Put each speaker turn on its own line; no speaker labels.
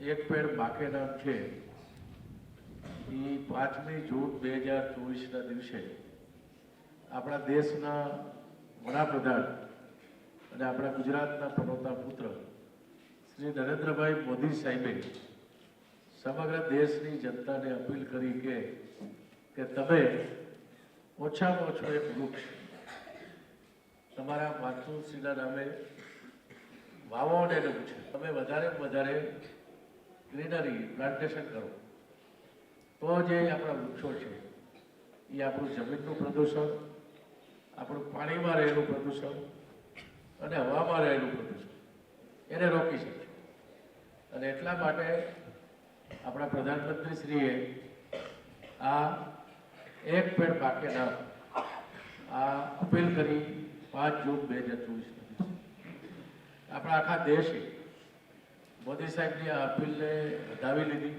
એક પેડ બાકે છે. એ પાંચમી જૂન બે હજાર ચોવીસના દિવસે આપણા દેશના વડાપ્રધાન અને આપણા ગુજરાતના પનોતા પુત્ર શ્રી નરેન્દ્રભાઈ મોદી સાહેબે સમગ્ર દેશની જનતાને અપીલ કરી કે કે તમે ઓછામાં ઓછો એક વૃક્ષ તમારા માતૃશ્રીના નામે વાવો અને પૂછે તમે વધારે વધારે ગ્રીનરી, પ્લાન્ટેશન કરો. તો જે આપણા વૃક્ષો છે, એ આપણું જમીનનું પ્રદૂષણ, આપણું પાણીમાં રહેલું પ્રદૂષણ અને હવામાં રહેલું પ્રદૂષણ. એને રોકી શકશે અને એટલા માટે આપણા પ્રધાનમંત્રીશ્રીએ આ એક પેડ બાકે આ અપીલ કરી પાંચ જૂન બે હજાર ચોવીસ આપણા આખા દેશે મોદી સાહેબની આ અપીલને વધાવી લીધી.